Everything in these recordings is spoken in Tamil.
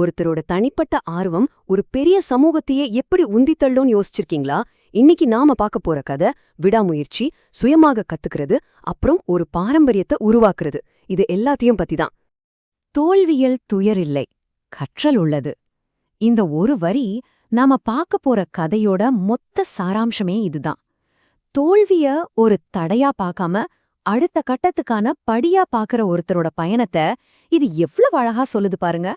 ஒருத்தரோட தனிப்பட்ட ஆர்வம் ஒரு பெரிய சமூகத்தையே எப்படி உந்தித்தள்ளும்னு யோசிச்சிருக்கீங்களா? இன்னைக்கு நாம பார்க்க போற கதை விடாமுயற்சி சுயமாக கத்துக்கிறது அப்புறம் ஒரு பாரம்பரியத்தை உருவாக்குறது. இது எல்லாத்தையும் பத்தி தான் தோல்வியல் துயரில்லை கற்றல் உள்ளது. இந்த ஒரு வரி நாம பார்க்க போற கதையோட மொத்த சாராம்சமே இதுதான். தோல்விய ஒரு தடையா பார்க்காம அடுத்த கட்டத்துக்கான படியா பார்க்கற ஒருத்தரோட பயணத்தை இது எவ்வளவு அழகா சொல்லுது பாருங்க.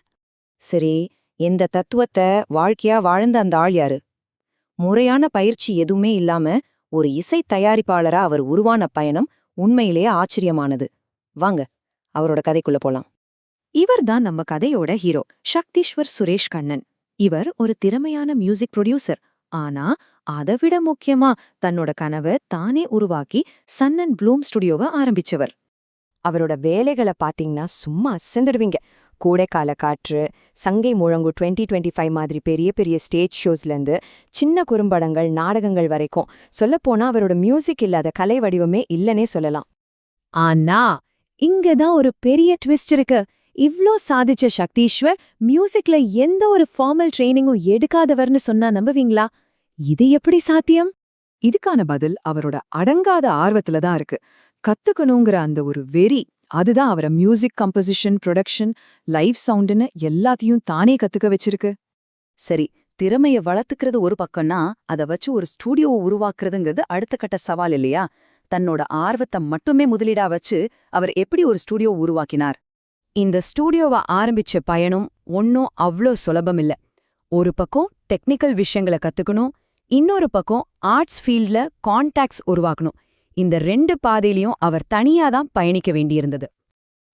சரி இந்த தத்துவத்தை வாழ்க்கையா வாழ்ந்த அந்த ஆள் யாரு? முறையான பயிற்சி எதுவுமே இல்லாம ஒரு இசை தயாரிப்பாளரா அவர் உருவான பயணம் உண்மையிலேயே ஆச்சரியமானது. வாங்க அவரோட கதைக்குள்ள போலாம். இவர்தான் நம்ம கதையோட ஹீரோ சக்தீஸ்வர் சுரேஷ் கண்ணன். இவர் ஒரு திறமையான மியூசிக் ப்ரொடியூசர். ஆனா அதைவிட முக்கியமா தன்னோட கனவை தானே உருவாக்கி சன் அண்ட் ப்ளூம் ஸ்டுடியோவை ஆரம்பிச்சவர். அவரோட வேலைகளை பாத்தீங்கன்னா சும்மா அசந்துடுவீங்க. கோடைக்கால காற்று சங்கை முழங்கு டுவெண்ட்டி டுவெண்ட்டி ஃபைவ் மாதிரி பெரிய பெரிய ஸ்டேஜ் ஷோஸ்லேருந்து சின்ன குறும்படங்கள் நாடகங்கள் வரைக்கும். சொல்லப்போனால் அவரோட மியூசிக் இல்லாத கலை வடிவமே இல்லனே சொல்லலாம். ஆனா இங்கதான் ஒரு பெரிய ட்விஸ்ட் இருக்கு. இவ்ளோ சாதிச்ச சக்தீஸ்வர் மியூசிக்ல எந்த ஒரு ஃபார்மல் ட்ரைனிங்கும் எடுக்காதவர்னு சொன்னா நம்புவீங்களா? இது எப்படி சாத்தியம்? இதுக்கான பதில் அவரோட அடங்காத ஆர்வத்துல தான் இருக்கு. கத்துக்கணுங்கிற அந்த ஒரு வெறி அதுதான் அவரை மியூசிக் கம்போசிஷன் ப்ரொடக்ஷன் லைவ் சவுண்டுன்னு எல்லாத்தையும் தானே கத்துக்க வச்சிருக்கு. சரி திறமைய வளர்த்துக்கிறது ஒரு பக்கம்னா அதை வச்சு ஒரு ஸ்டூடியோவை உருவாக்குறதுங்கிறது அடுத்த கட்ட சவால் இல்லையா? தன்னோட ஆர்வத்தை மட்டுமே முதலீடா வச்சு அவர் எப்படி ஒரு ஸ்டூடியோ உருவாக்கினார்? இந்த ஸ்டூடியோவை ஆரம்பிச்ச பயணம் ஒன்னும் அவ்ளோ சுலபமில்ல ஒரு பக்கம் டெக்னிக்கல் விஷயங்களை கத்துக்கணும் இன்னொரு பக்கம் ஆர்ட்ஸ் ஃபீல்டில் கான்டாக்ட்ஸ் உருவாக்கணும். இந்த ரெண்டு பாதையிலையும் அவர் தனியா தான் பயணிக்க வேண்டியிருந்தது.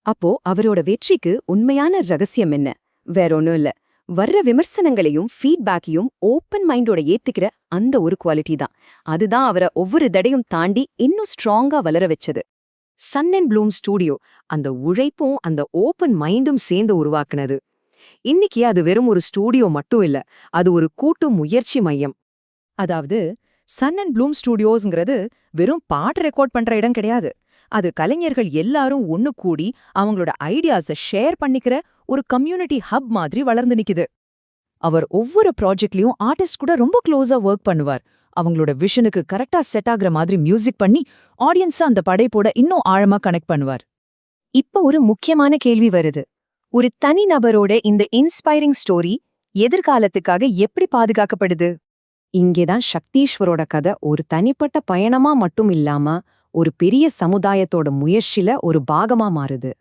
அப்போ அவரோட வெற்றிக்கு உண்மையான ரகசியம் என்ன? வேற ஒன்னும் இல்ல. வர்ற விமர்சனங்களையும் ஃபீட்பேக்கையும் ஓப்பன் மைண்டோட ஏத்துக்கிற அந்த ஒரு குவாலிட்டி தான். அதுதான் அவரை ஒவ்வொரு தடையும் தாண்டி இன்னும் ஸ்ட்ராங்கா வளர வச்சது. சன் அண்ட் ப்ளூம் ஸ்டூடியோ அந்த உழைப்பும் அந்த ஓப்பன் மைண்டும் சேர்ந்து உருவாக்குனது. இன்னைக்கு அது வெறும் ஒரு ஸ்டூடியோ மட்டும் இல்ல அது ஒரு கூட்டு முயற்சி மையம். அதாவது சன் அண்ட் ப்ளூம் ஸ்டூடியோஸ்ங்கிறது வெறும் பாட்டு ரெக்கார்ட் பண்ற இடம் கிடையாது. அது கலைஞர்கள் எல்லாரும் ஒன்னு கூடி அவங்களோட ஐடியாஸ ஷேர் பண்ணிக்கிற ஒரு கம்யூனிட்டி ஹப் மாதிரி வளர்ந்து நிக்குது. அவர் ஒவ்வொரு ப்ராஜெக்ட்லயும் ஆர்டிஸ்ட் கூட ரொம்ப க்ளோஸா ஒர்க் பண்ணுவார். அவங்களோட விஷனுக்கு கரெக்டா செட் ஆகுற மாதிரி மியூசிக் பண்ணி ஆடியன்ஸா அந்த படைப்போட இன்னும் ஆழமா கனெக்ட் பண்ணுவார். இப்ப ஒரு முக்கியமான கேள்வி வருது. ஒரு தனி நபரோட இந்த இன்ஸ்பைரிங் ஸ்டோரி எதிர்காலத்துக்காக எப்படி பாதுகாக்கப்படுது? இங்கேதான் சக்தீஸ்வரோட கதை ஒரு தனிப்பட்ட பயணமா மட்டும் இல்லாம ஒரு பெரிய சமுதாயத்தோட முயற்சியில ஒரு பாகமா மாறுது.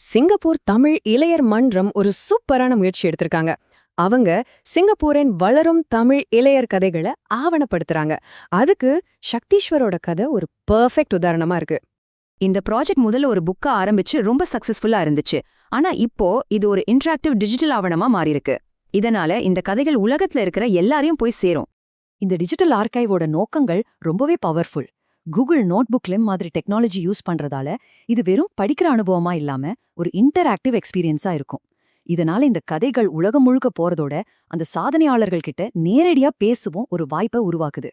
சிங்கப்பூர் தமிழ் இளையர் மன்றம் ஒரு சூப்பரான முயற்சி எடுத்திருக்காங்க. அவங்க சிங்கப்பூரின் வளரும் தமிழ் இளையர் கதைகளை ஆவணப்படுத்துறாங்க. அதுக்கு சக்தீஸ்வரோட கதை ஒரு பெர்ஃபெக்ட் உதாரணமா இருக்கு. இந்த ப்ராஜெக்ட் முதல்ல ஒரு புக்கா ஆரம்பிச்சு ரொம்ப சக்சஸ்ஃபுல்லா இருந்துச்சு. ஆனா இப்போ இது ஒரு இன்டராக்டிவ் டிஜிட்டல் ஆவணமா மாறியிருக்கு. இதனால இந்த கதைகள் உலகத்துல இருக்கிற எல்லாரையும் போய் சேரும். இந்த டிஜிட்டல் ஆர்கைவோட நோக்கங்கள் ரொம்பவே பவர்ஃபுல் கூகுள் நோட்புக்லிம் மாதிரி டெக்னாலஜி யூஸ் பண்றதால இது வெறும் படிக்கிற அனுபவமா இல்லாம ஒரு இன்டராக்டிவ் எக்ஸ்பீரியன்ஸா இருக்கும். இதனால இந்த கதைகள் உலகம் முழுக்க போறதோட அந்த சாதனையாளர்கள் கிட்ட நேரடியா பேசவும் ஒரு வாய்ப்பை உருவாக்குது.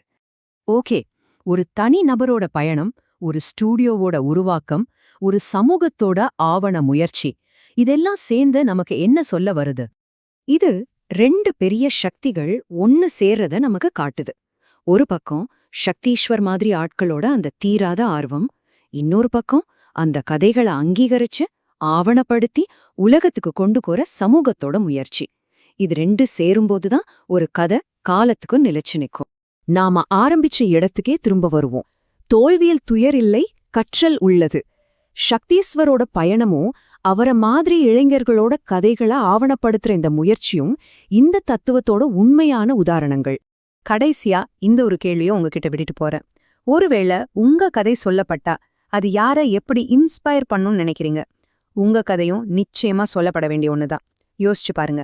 ஓகே ஒரு தனி நபரோட பயணம் ஒரு ஸ்டூடியோவோட உருவாக்கம் ஒரு சமூகத்தோட ஆவண முயற்சி இதெல்லாம் சேர்ந்து நமக்கு என்ன சொல்ல வருது? இது ரெண்டு பெரிய சக்திகள் ஒன்னு சேர்றத நமக்கு காட்டுது. ஒரு பக்கம் சக்தீஸ்வர் மாதிரி ஆட்களோட அந்த தீராத ஆர்வம் இன்னொரு பக்கம் அந்த கதைகளை அங்கீகரிச்சு ஆவணப்படுத்தி உலகத்துக்கு கொண்டு போற சமூகத்தோட முயற்சி. இது ரெண்டு சேரும்போதுதான் ஒரு கதை காலத்துக்கு நிலைச்சு நிக்கும். நாம ஆரம்பிச்ச இடத்துக்கே திரும்ப வருவோம். தோல்வியில் துயர் இல்லை கற்றல் உள்ளது. சக்தீஸ்வரோட பயணமும் அவர மாதிரி இளைஞர்களோட கதைகளை ஆவணப்படுத்துற இந்த முயற்சியும் இந்த தத்துவத்தோட உண்மையான உதாரணங்கள். கடைசியா இந்த ஒரு கேள்வியும் உங்ககிட்ட விட்டுட்டு போறேன். ஒருவேளை உங்க கதை சொல்லப்பட்டா அது யார எப்படி இன்ஸ்பயர் பண்ணும்னு நினைக்கிறீங்க? உங்க கதையும் நிச்சயமா சொல்லப்பட வேண்டிய ஒண்ணுதான். யோசிச்சு பாருங்க.